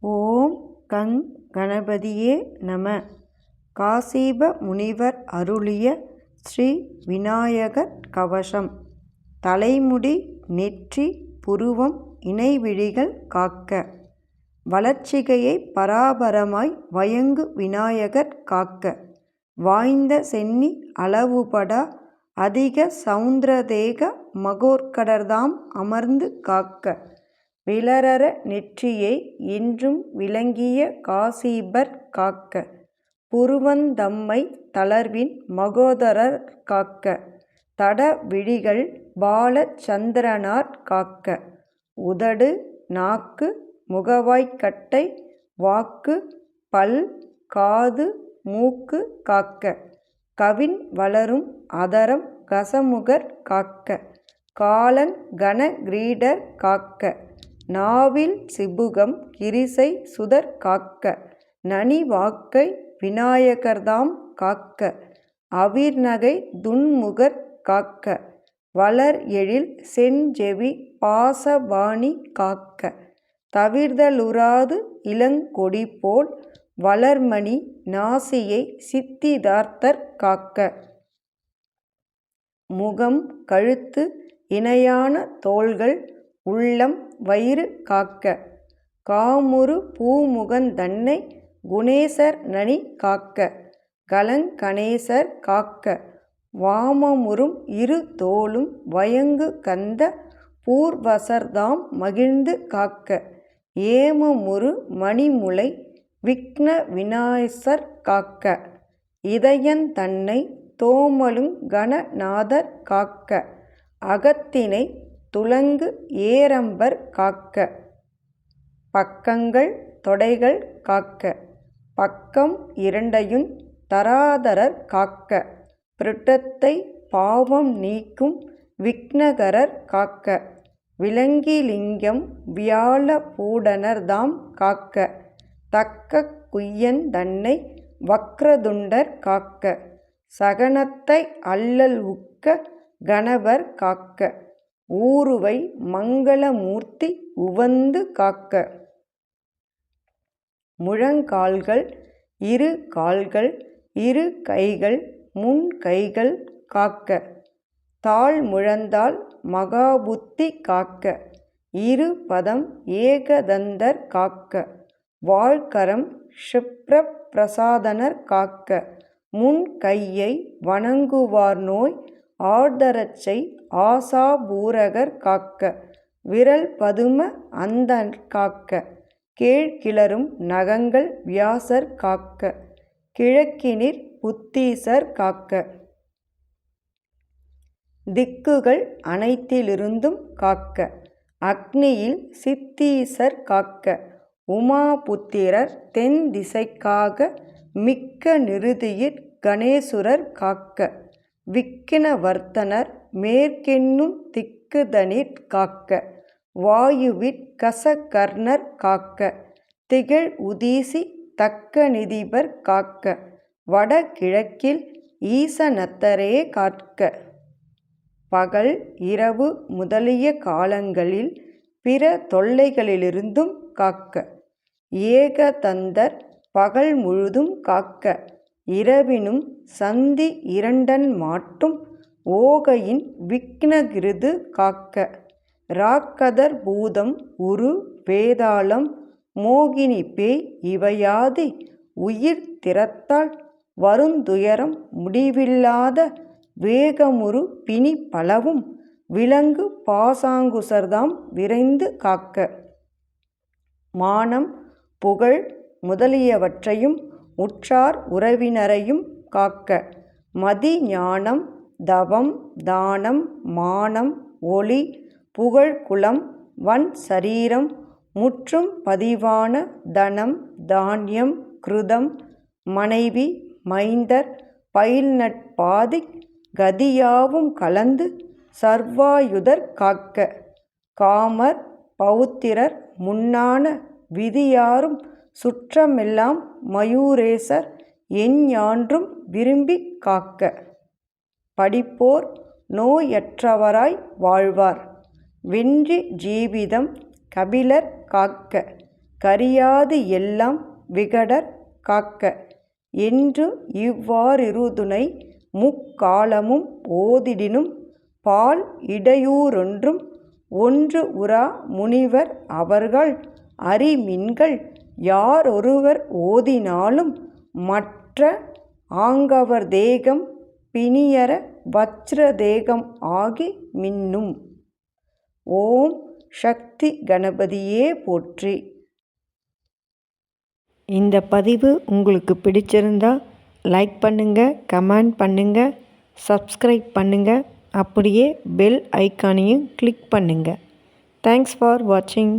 ஓம் கங் கணபதியே நம. காசிப முனிவர் அருளிய ஸ்ரீ விநாயகர் கவசம். தலைமுடி நெற்றி புருவம் இணைவிழிகள் காக்க. வளர்ச்சிகையை பராபரமாய் வயங்கு விநாயகர் காக்க. வாய்ந்த சென்னி அளவுபடா அதிக சவுந்திரதேக மகோர்கடர்தாம் அமர்ந்து காக்க. விளரற நெற்றியை என்றும் விளங்கிய காசீபர் காக்க புருவந்தம்மை தளர்வின் மகோதரர் காக்க தட விழிகள் காக்க உதடு நாக்கு முகவாய்க்கட்டை வாக்கு பல் காது மூக்கு காக்க கவின் வளரும் அதரம் கசமுகர் காக்க காலன் கன கிரீடர் காக்க நாவில் சிபுகம் கிரிசை சுதர் காக்க நனி வாக்கை விநாயகர்தாம் காக்க அவிர்நகை துன்முகர் காக்க வளர் எழில் செஞ்செவி பாசவாணி காக்க தவிர்தலுறாது இளங்கொடி போல் வளர்மணி நாசியை சித்திதார்த்தர் காக்க. முகம் கழுத்து இணையான தோள்கள் உள்ளம் வயிறு காக்க. காமுறு பூமுகந்தன்னை குணேசர் நனி காக்க. கலங்கணேசர் காக்க. வாமமுறும் இரு தோளும் வயங்கு கந்த பூர்வசர்தாம் மகிழ்ந்து காக்க. ஏமமுறு மணிமுலை விக்ன விநாயசர் காக்க. இதயந்தன்னை தோமலுங் கணநாதர் காக்க. அகத்தினை துலங்கு ஏரம்பர் காக்க. பக்கங்கள் தொடைகள் காக்க. பக்கம் இரண்டையுந் தராதரர் காக்க. பிருட்டத்தை பாவம் நீக்கும் விக்னகரர் காக்க. விளங்கிலிங்கம் வியாழ பூடனர்தாம் காக்க. தக்க குய்யன் தன்னை வக்ரதுண்டர் காக்க. சகனத்தை அல்லல் உக்க கணவர் காக்க. ஊருவை மங்களமூர்த்தி உவந்து காக்க. முழங்கால்கள் இரு கால்கள் இரு கைகள் முன் கைகள் காக்க. தாழ் முழந்தால் மகாபுத்தி காக்க. இரு பதம் ஏகதந்தர் காக்க. வாழ்கரம் க்ஷிப்ரப் பிரசாதனர் காக்க. முன் கையை வணங்குவார் நோய் ஆர்தரச்சை ஆசாபூரகர் காக்க விரல் பதும அந்தண் காக்க கேழ்கிளரும் நகங்கள் வியாசர் காக்க கிழக்கினிற் புத்தீசர் காக்க. திக்குகள் அனைத்திலிருந்தும் காக்க அக்னியில் சித்தீசர் காக்க உமாபுத்திரர் தென் திசைக்காக மிக்க நிறுதியிற் கணேசுரர் காக்க. விக்கினவர்த்தனர் மேற்கென்னும் திக்குதனிற் காக்க வாயுவிற் கசகர்ணர் காக்க திகழ் உதீசி தக்கநிதிபர் காக்க வடகிழக்கில் ஈசனத்தரே காக்க. பகல் இரவு முதலிய காலங்களில் பிற தொல்லைகளிலிருந்தும் காக்க ஏகதந்தர் பகல் முழுதும் காக்க. இரவினும் சந்தி இரண்டன் மாட்டும் ஓகையின் விக்னகிருது காக்க. ராக்கதர் பூதம் உரு வேதாளம் மோகினி பேய் இவையாதி உயிர் திறத்தால் வருந்துயரம் முடிவில்லாத வேகமுறு பிணி பலவும் விலங்கு பாசாங்குசர்தாம் விரைந்து காக்க. மானம் புகழ் முதலியவற்றையும் உற்றார் உறவினரையும் காக்க. மதி ஞானம் தவம் தானம் மானம் ஒளி புகழ் குலம் வன் சரீரம் முற்றும் பதிவான தனம் தான்யம் கிருதம் மனைவி மைந்தர் பயில்நட்பாதிக் கதியாவும் கலந்து சர்வாயுதர் காக்க. காமர் பௌத்திரர் முன்னான விதியாரும் சுற்றமெல்லாம் மயூரேசர் எஞ்ஞான்றும் விரும்பிக் காக்க. படிப்போர் நோயற்றவராய் வாழ்வார். வென்றி ஜீவிதம் கபிலர் காக்க. கரியாது எல்லாம் விகடர் காக்க. என்று இவ்வாறிருதுணை முக்காலமும் ஓதிடினும் பால் இடையூறொன்றும் ஒன்று உரா முனிவர் அவர்கள் அறிமின்கள் யாரொருவர் ஓதினாலும் மற்ற ஆங்கவர் தேகம் பிணியர வச்ர தேகம் ஆகி மின்னும். ஓம் சக்தி கணபதியே போற்றி. இந்த பதிவு உங்களுக்கு பிடிச்சிருந்தா லைக் பண்ணுங்கள் கமெண்ட் பண்ணுங்கள் சப்ஸ்கிரைப் பண்ணுங்கள் அப்படியே பெல் ஐக்கானையும் கிளிக் பண்ணுங்கள் தேங்க்ஸ் ஃபார் வாட்சிங்